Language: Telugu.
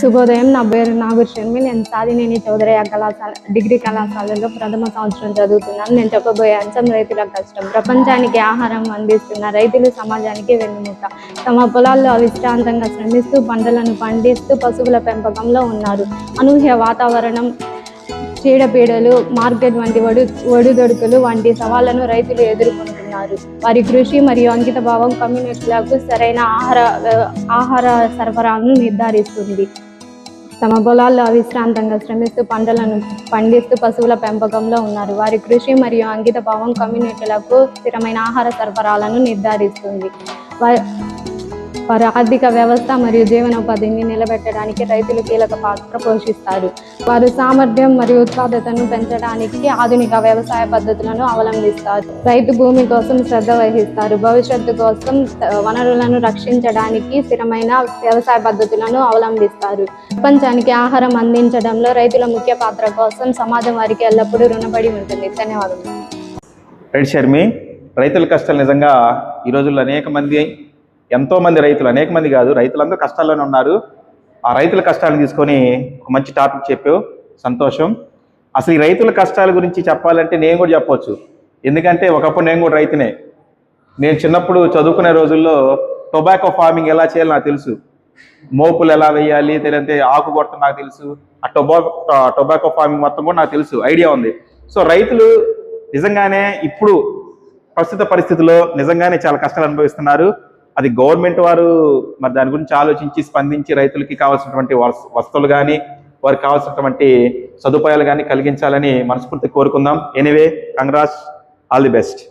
శుభోదయం. నా పేరు నాగూర్ నేను సాదినేని చౌదరయ్య కళాశాల డిగ్రీ కళాశాలలో ప్రథమ సంవత్సరం చదువుతున్నాను. నేను చెప్పబోయే అంశం రైతుల కష్టం. ప్రపంచానికి ఆహారం అందిస్తున్న రైతులు సమాజానికి వెన్నుముక. తమ పొలాల్లో అవిశ్రాంతంగా శ్రమిస్తూ పంటలను పండిస్తూ పశువుల పెంపకంలో ఉన్నారు. అనూహ్య వాతావరణం చీడపీడలు మార్కెట్ వంటి ఒడు ఒడిదొడుకులు వంటి సవాళ్ళను రైతులు ఎదుర్కొంటున్నారు. వారి కృషి మరియు అంకిత భావం కమ్యూనిటీలకు సరైన ఆహార ఆహార సరఫరాను నిర్ధారిస్తుంది. తమ పొలాల్లో అవిశ్రాంతంగా శ్రమిస్తూ పంటలను పండిస్తూ పశువుల పెంపకంలో ఉన్నారు. వారి కృషి మరియు అంకిత భావం కమ్యూనిటీలకు స్థిరమైన ఆహార సరఫరాలను నిర్ధారిస్తుంది. వా- వారి ఆర్థిక వ్యవస్థ మరియు జీవనోపాధిని నిలబెట్టడానికి రైతులు కీలక పాత్ర పోషిస్తారు. వారు సామర్థ్యం మరియు ఉత్పాదకతను పెంచడానికి ఆధునిక వ్యవసాయ పద్ధతులను అవలంబిస్తారు. రైతు భూమి కోసం శ్రద్ధ వహిస్తారు. భవిష్యత్తు కోసం వనరులను రక్షించడానికి స్థిరమైన వ్యవసాయ పద్ధతులను అవలంబిస్తారు. ప్రపంచానికి ఆహారం అందించడంలో రైతుల ముఖ్య పాత్ర కోసం సమాజం వారికి ఎల్లప్పుడూ రుణపడి ఉంటుంది. ధన్యవాదాలు రైట్ షర్మి రైతుల కష్టాలు నిజంగా ఈ రోజుల్లో అనేక మంది ఎంతో మంది రైతులు అనేక మంది కాదు రైతులందరూ కష్టాల్లోనే ఉన్నారు. ఆ రైతుల కష్టాలను తీసుకొని ఒక మంచి టాపిక్ చెప్పావు. సంతోషం. అసలు ఈ రైతుల కష్టాల గురించి చెప్పాలంటే నేను కూడా చెప్పొచ్చు. ఎందుకంటే ఒకప్పుడు నేను కూడా రైతునే. నేను చిన్నప్పుడు చదువుకునే రోజుల్లో టొబాకో ఫార్మింగ్ ఎలా చేయాలో నాకు తెలుసు. మోపులు ఎలా వేయాలి లేదంటే ఆకు కొట్టడం నాకు తెలుసు. ఆ టొబాకో టొబాకో ఫార్మింగ్ మొత్తం కూడా నాకు తెలుసు. ఐడియా ఉంది. సో రైతులు నిజంగానే ఇప్పుడు ప్రస్తుత పరిస్థితుల్లో నిజంగానే చాలా కష్టాలు అనుభవిస్తున్నారు. అది గవర్నమెంట్ వారు మరి దాని గురించి ఆలోచించి స్పందించి రైతులకి కావాల్సినటువంటి వస్- వస్తువులు కానీ వారికి కావాల్సినటువంటి సదుపాయాలు కానీ కలిగించాలని మనస్ఫూర్తి కోరుకుందాం. Anyway congrats all the best.